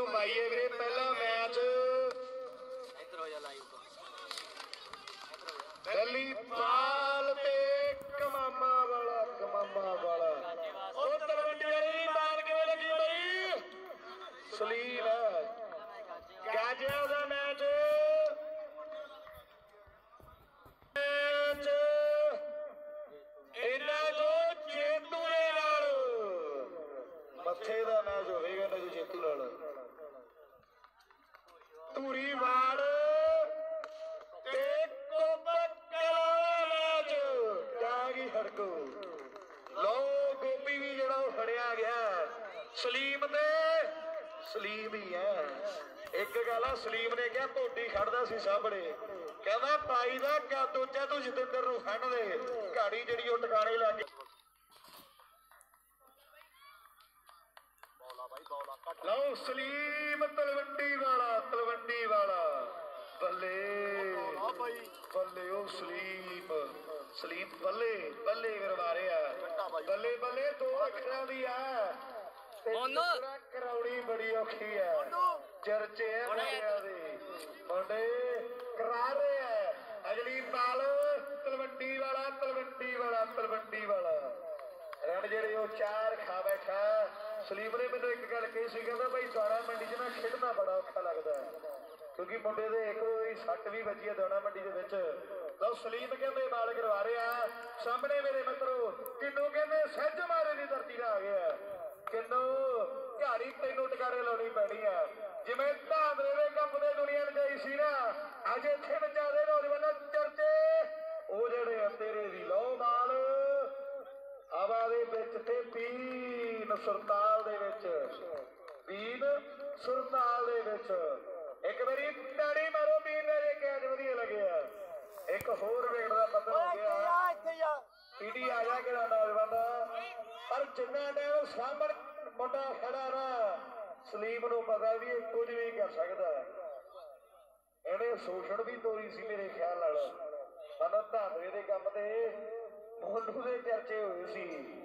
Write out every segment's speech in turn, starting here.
ਨੂੰ ਮਾਈਏ ਵੀਰੇ ਪਹਿਲਾ ਮੈਚ। ਇੱਧਰ ਹੋ ਜਾ ਲਾਈਵ ਦਿੱਲੀ ਪਾਲ ਤੇ ਕਮਾਮਾ ਵਾਲਾ ਕਮਾਮਾ ਵਾਲਾ। ਉਹ ਤਲਵੰਡੀ ਵਾਲੀ ਬਾਲ ਕਿਵੇਂ ਲੱਗੀ ਬਈ। ਸਲੀਮ ਗਾਜਿਆ ਦਾ ਮੈਚ। ਇਹਨਾਂ ਤੋਂ ਜੇਤੂ ਨਾਲ। ਮੱਥੇ ਦਾ ਮੈਚ ਹੋਵੇਗਾ ਨਾ ਜੀ ਜੇਤੂ ਨਾਲ। ਧੂਰੀ ਵਾੜ। ਤੇ ਕੋਪਕਲਾ ਮੈਚ ਜਾਗੀ ਹੜਕੋ। ਲੋ ਗੋਪੀ ਵੀ ਜਿਹੜਾ ਉਹ ਫੜਿਆ ਗਿਆ। ਸਲੀਮ ਤੇ ਸਲੀਮ ਹੀ ਹੈ। ਇੱਕ ਗੱਲ ਆ ਸਲੀਮ ਨੇ ਕਿਹਾ ਧੋਡੀ ਖੜਦਾ ਸੀ ਸਾਹਮਣੇ। ਕਹਿੰਦਾ ਪਾਈ ਦਾ ਕੱਦ ਉੱਚਾ ਤੂੰ ਜਤਿੰਦਰ ਨੂੰ ਫੰਡ ਦੇ। ਘਾੜੀ ਜਿਹੜੀ ਉਹ ਟਿਕਾਣੇ ਲੱਗ ਗਈ ਲਓ ਸਲੀਮ ਤਲਵੰਡੀ ਵਾਲਾ। ਬੱਲੇ। ਆ ਬਾਈ ਬੱਲੇ ਉਹ ਸਲੀਮ। ਸਲੀਮ ਬੱਲੇ ਬੱਲੇ ਕਰਵਾਰਿਆ ਬੱਲੇ ਬੱਲੇ ਦੋ ਅੱਖਰਾਂ ਦੀ ਆ। ਟੁਕੜਾ ਕਰਾਉਣੀ ਬੜੀ ਔਖੀ ਆ। ਚਰਚੇ ਆ ਮੁੰਡਿਆਂ ਦੇ। ਮੁੰਡੇ ਕਰਾ ਰਹੇ ਆ। ਅਗਲੀ ਬਾਲ ਤਲਵੰਡੀ ਵਾਲਾ ਤਲਵੰਡੀ ਵਾਲਾ ਤਲਵੰਡੀ ਵਾਲਾ। ਰਣ ਜਿਹੜੇ ਉਹ ਚਾਰ ਖਾ ਬੈਠਾ। ਸਲੀਮ ਨੇ ਮੈਨੂੰ ਇੱਕ ਗੱਲ ਕਹੀ ਸੀ ਕਹਿੰਦਾ ਭਾਈ ਦਾਣਾ ਮੰਡੀ 'ਚ ਨਾ ਖੇਡਣਾ ਬੜਾ ਔਖਾ ਲੱਗਦਾ। ਹੈ ਕਿਉਂਕਿ ਮੁੰਡੇ ਦੇ ਇੱਕ ਵਾਰੀ ਸੱਟ ਵੀ ਵੱਜੀ ਹੈ ਦਾਣਾ ਮੰਡੀ ਦੇ ਵਿੱਚ। ਲਓ ਸਲੀਮ ਕਹਿੰਦੇ ਬਾਲ ਕਰਵਾ ਰਿਹਾ। ਸਾਹਮਣੇ ਮੇਰੇ ਮਿੱਤਰੋ, ਕਿੰਨੂ ਕਹਿੰਦੇ ਸੱਜ ਮਾਰੇ ਦੀ ਧਰਤੀ ਦਾ ਆ ਗਿਆ ਕਿੰਨੂ ਝਾੜੀ ਤੈਨੂੰ ਟਕਾਰੇ ਲਾਉਣੀ ਪੈਣੀ ਆ ਜਿਵੇਂ ਧਾਂਦਰੇ ਦੇ ਕੱਪ ਦੇ ਦੁਨੀਆ ਨੂੰ ਸੀ ਨਾ, ਅੱਜ ਇੱਥੇ ਵਿਚਾਰੇ ਨੌਜਵਾਨਾਂ ਚਰਚੇ। ਉਹ ਜਿਹੜੇ ਆ ਤੇਰੇ ਦੀ ਲਓ ਬਾਲ ਹਵਾ ਦੇ ਵਿੱਚ ਤੇ ਪੀਨ ਸੁਰਤਾਲ ਦੇ ਵਿੱਚ। ਪੀਨ ਸੁਰਤਾਲ ਦੇ ਵਿੱਚ ਇੱਕ ਵਾਰੀ ਤਾੜੀ ਮਾਰੋ ਪੀਨ ਨੇ ਜੇ ਕਿਹਾ ਵਧੀਆ ਲੱਗਿਆ ਇੱਕ ਹੋਰ ਵੇਟ ਦਾ ਪੱਧਰ ਹੋ ਗਿਆ। ਇੱਥੇ ਆ ਪੀਡੀ ਆ ਜਾ ਕੇ ਨੌਜਵਾਨ। ਪਰ ਜਿੰਨਾ ਟਾਈਮ ਸਾਹਮਣ ਮੁੰਡਾ ਖੜਾ ਨਾ ਸਲੀਮ ਨੂੰ ਪਤਾ ਵੀ ਇਹ ਕੁਝ ਵੀ ਕਰ ਸਕਦਾ। ਹੈ। ਇਹਨੇ ਸ਼ੋਸ਼ਣ ਵੀ ਤੋਰੀ ਸੀ ਮੇਰੇ ਖਿਆਲ ਨਾਲ। ਮਨ ਧਾਂਦਰੇ ਦੇ ਕੰਮ ਤੇ ਮੋਢੂ ਦੇ ਚਰਚੇ ਹੋਏ ਸੀ।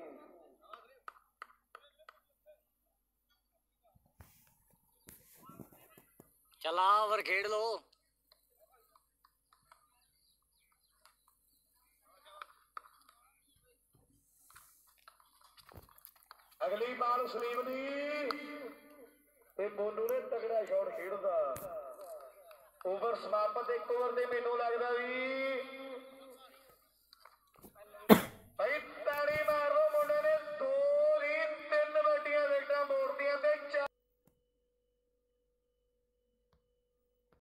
ਚਲਾ ਓਵਰ ਖੇਡ ਲੋ ਅਗਲੀ ਬਾਲ ਸਲੀਮ ਦੀ ਤੇ ਮੋਨੂ ਨੇ ਤਗੜਾ ਸ਼ਾਟ ਖੇਡਦਾ। ਓਵਰ ਸਮਾਪਤ, ਇੱਕ ਓਵਰ ਦੇ ਮੈਨੂੰ ਲੱਗਦਾ ਵੀ